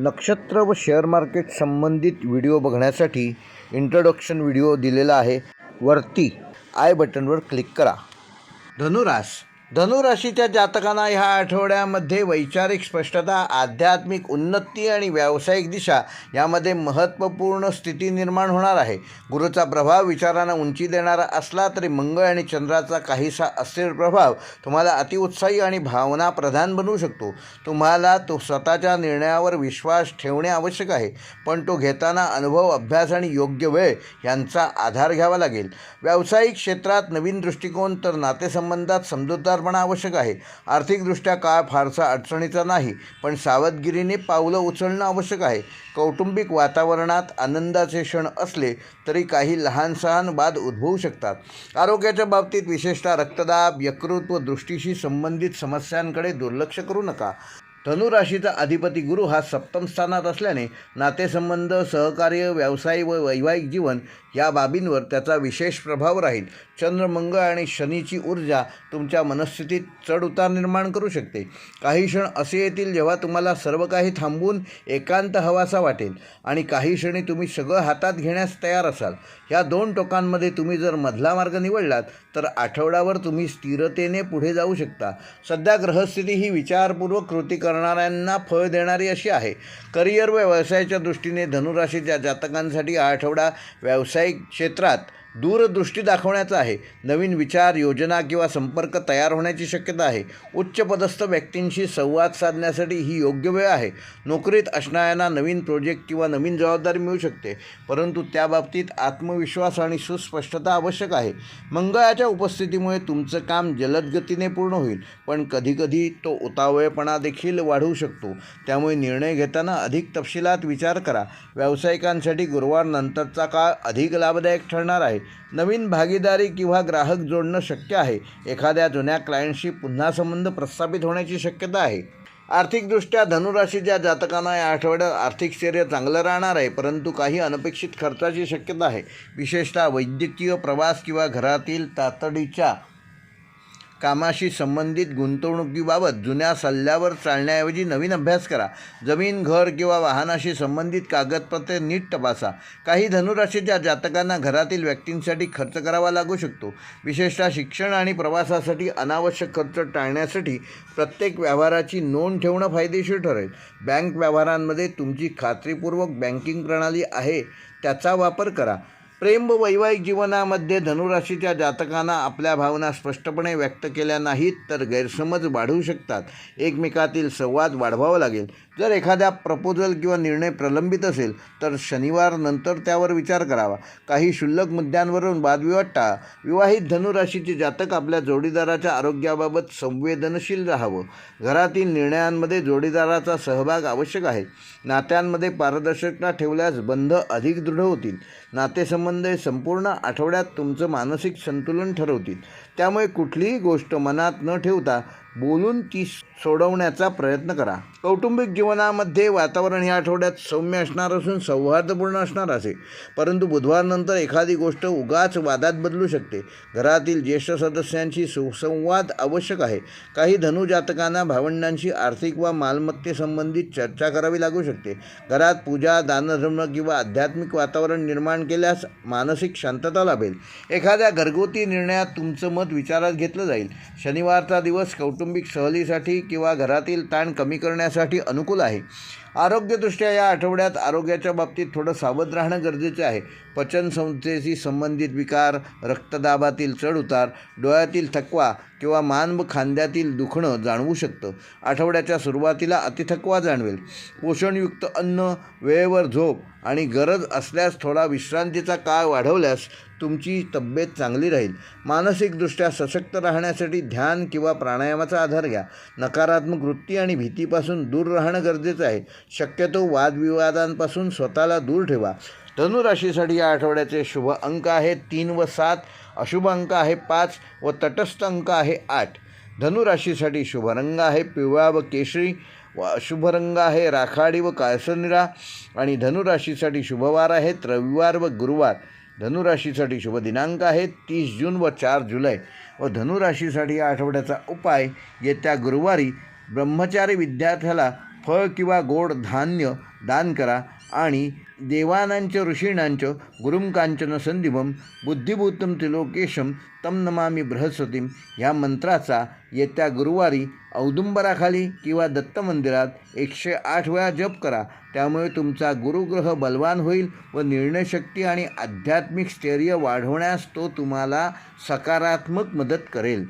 नक्षत्र व share market संबंधित व्हिडिओ बघण्यासाठी इंट्रोडक्शन व्हिडिओ दिलेला आहे. वरती आय बटनवर क्लिक करा. धनुरास धनुराशीच्या जातकांना ह्या आठवड्यामध्ये वैचारिक स्पष्टता आध्यात्मिक उन्नती आणि व्यावसायिक दिशा यामध्ये महत्त्वपूर्ण स्थिती निर्माण होणार आहे. गुरुचा प्रभाव विचारांना उंची देणारा असला तरी मंगळ आणि चंद्राचा काहीसा अस्थिर प्रभाव तुम्हाला अतिउत्साही आणि भावना प्रधान बनवू शकतो. तुम्हाला तो स्वतःच्या निर्णयावर विश्वास ठेवणे आवश्यक आहे पण तो घेताना अनुभव अभ्यास आणि योग्य वेळ यांचा आधार घ्यावा लागेल. व्यावसायिक क्षेत्रात नवीन दृष्टिकोन तर नातेसंबंधात समजूतदार समजूतदारपणा आवश्यक आहे. आर्थिकदृष्ट्या काळ फारसा अडचणीचा नाही पण सावधगिरीने पावलं उचलणं आवश्यक आहे. कौटुंबिक वातावरणात आनंदाचे क्षण असले तरी काही लहान सहान वाद उद्भवू शकतात. आरोग्याच्या बाबतीत विशेषतः रक्तदाब यकृत व दृष्टीशी संबंधित समस्यांकडे दुर्लक्ष करू नका. धनुराशीचा अधिपती गुरु हा सप्तम स्थानात असल्याने नातेसंबंध सहकार्य व्यवसाय व वैवाहिक जीवन या बाबींवर त्याचा विशेष प्रभाव राहील. चंद्रमंगळ आणि शनीची ऊर्जा तुमच्या मनस्थितीत चढउतार निर्माण करू शकते. काही क्षण असे येतील जेव्हा तुम्हाला सर्व काही थांबवून एकांत हवासा वाटेल आणि काही क्षणी तुम्ही सगळं हातात घेण्यास तयार असाल. या दोन टोकांमध्ये तुम्ही जर मधला मार्ग निवडलात तर आठवड्यावर तुम्ही स्थिरतेने पुढे जाऊ शकता. सध्या ग्रहस्थिती ही विचारपूर्वक कृती करणाऱ्यांना फळ देणारी अशी आहे. करिअर व व्यवसायाच्या दृष्टीने धनुराशीच्या जातकांसाठी हा आठवडा व्यावसायिक क्षेत्रात दूरदृष्टी दाखवण्याचा आहे. नवीन विचार योजना किंवा संपर्क तयार होण्याची शक्यता आहे. उच्चपदस्थ व्यक्तींशी संवाद साधण्यासाठी ही योग्य वेळ आहे. नोकरीत असणाऱ्यांना नवीन प्रोजेक्ट किंवा नवीन जबाबदारी मिळू शकते परंतु त्या बाबतीत आत्मविश्वास आणि सुस्पष्टता आवश्यक आहे. मंगळाच्या उपस्थितीमुळे तुमचं काम जलद गतीने पूर्ण होईल पण कधीकधी तो उतावळेपणा देखील वाढवू शकतो. त्यामुळे निर्णय घेताना अधिक तपशिलात विचार करा. व्यावसायिकांसाठी गुरुवार नंतरचा काळ अधिक लाभदायक ठरणार आहे. नवीन भागीदारी किंवा ग्राहक जोडणं शक्य आहे. एखाद्या जुन्या क्लायंटशी पुन्हा संबंध प्रस्थापित होण्याची शक्यता आहे. आर्थिकदृष्ट्या धनुराशीच्या जातकांना या आठवड्यात आर्थिक स्थैर्य चांगलं राहणार आहे परंतु काही अनपेक्षित खर्चाची शक्यता आहे. विशेषतः वैद्यकीय प्रवास किंवा घरातील तातडीच्या कामाशी संबंधित गुंतवणुकीबाबत जुन्या सल्ल्यावर चालण्याऐवजी नवीन अभ्यास करा. जमीन घर किंवा वाहनाशी संबंधित कागदपत्रे नीट तपासा. काही धनुराशीच्या जातकांना घरातील व्यक्तींसाठी खर्च करावा लागू शकतो. विशेषतः शिक्षण आणि प्रवासासाठी अनावश्यक खर्च टाळण्यासाठी प्रत्येक व्यवहाराची नोंद ठेवणं फायदेशीर ठरेल. बँक व्यवहारांमध्ये तुमची खात्रीपूर्वक बँकिंग प्रणाली आहे त्याचा वापर करा. प्रेम व वैवाहिक जीवनामध्ये धनुराशीच्या जातकांना आपल्या भावना स्पष्टपणे व्यक्त केल्या नाहीत तर गैरसमज वाढू शकतात. एकमेकातील संवाद वाढवावा लागेल. जर एखाद्या प्रपोजल किंवा निर्णय प्रलंबित असेल तर शनिवार नंतर त्यावर विचार करावा. काही क्षुल्लक मुद्द्यांवरून वादविवाद टाळा. विवाहित धनुराशीचे जातक आपल्या जोडीदाराच्या आरोग्याबाबत संवेदनशील राहावं. घरातील निर्णयांमध्ये जोडीदाराचा सहभाग आवश्यक आहे. नात्यांमध्ये पारदर्शकता ठेवल्यास बंध अधिक दृढ होतील. नातेसंबंध हे संपूर्ण आठवड्यात तुमचं मानसिक संतुलन ठरवतील. त्यामुळे कुठलीही गोष्ट मनात न ठेवता बोलून ती सोडवण्याचा प्रयत्न करा. कौटुंबिक जीवनामध्ये वातावरण या आठवड्यात सौम्य असणार असून सौहार्दपूर्ण असणार असे. परंतु बुधवारनंतर एखादी गोष्ट उगाच वादात बदलू शकते. घरातील ज्येष्ठ सदस्यांशी सुसंवाद आवश्यक आहे. काही धनुजातकांना भावंडांशी आर्थिक वा मालमत्तेसंबंधित चर्चा करावी लागू शकते. घरात पूजा दानधर्म किंवा आध्यात्मिक वातावरण निर्माण केल्यास मानसिक शांतता लाभेल. एखाद्या घरगुती निर्णयात तुमचं मत विचारात घेतलं जाईल. शनिवारचा दिवस कौटुंब कौटुंबिक सहलीसाठी किंवा घरातील ताण कमी करण्यासाठी अनुकूल आहे. आरोग्यदृष्ट्या या आठवड्यात आरोग्याच्या बाबतीत थोडं सावध राहणं गरजेचे आहे. पचनसंस्थेशी संबंधित विकार रक्तदाबातील चढउतार डोळ्यातील थकवा किंवा मान खांद्यातील दुखणं जाणवू शकतं. आठवड्याच्या सुरुवातीला अतिथकवा जाणवेल. पोषणयुक्त अन्न वेळेवर झोप आणि गरज असल्यास थोडा विश्रांतीचा काळ वाढवल्यास तुमची तब्येत चांगली राहील. मानसिकदृष्ट्या सशक्त राहण्यासाठी ध्यान किंवा प्राणायामाचा आधार घ्या. नकारात्मक वृत्ती आणि भीतीपासून दूर राहणं गरजेचं आहे. शक्यतो वादविवादांपासून स्वतःला दूर ठेवा. धनुराशीसाठी या आठवड्याचे शुभ अंक आहेत तीन व सात. अशुभ अंक आहे पाच व तटस्थ अंक आहे आठ. धनुराशीसाठी शुभ रंग आहे पिवळा व केशरी. व अशुभ रंग आहे राखाडी व काळसनिरा. आणि धनुराशीसाठी शुभवार आहेत रविवार व गुरुवार. धनुराशीसाठी शुभ दिनांक आहेत तीस जून व चार जुलै. व धनुराशीसाठी या आठवड्याचा उपाय येत्या गुरुवारी ब्रह्मचारी विद्यार्थ्याला फळ किंवा गोड धान्य दान करा आणि देवानांच ऋषीणांच गुरुंकांचन कांचन बुद्धिभूतम त्रिलोकेशम तम नमामी बृहस्पतीम ह्या मंत्राचा येत्या गुरुवारी औदुंबराखाली किंवा दत्त मंदिरात एकशे आठ वेळा जप करा. त्यामुळे तुमचा गुरुग्रह बलवान होईल व निर्णयशक्ती आणि आध्यात्मिक स्थैर्य वाढवण्यास तो तुम्हाला सकारात्मक मदत करेल.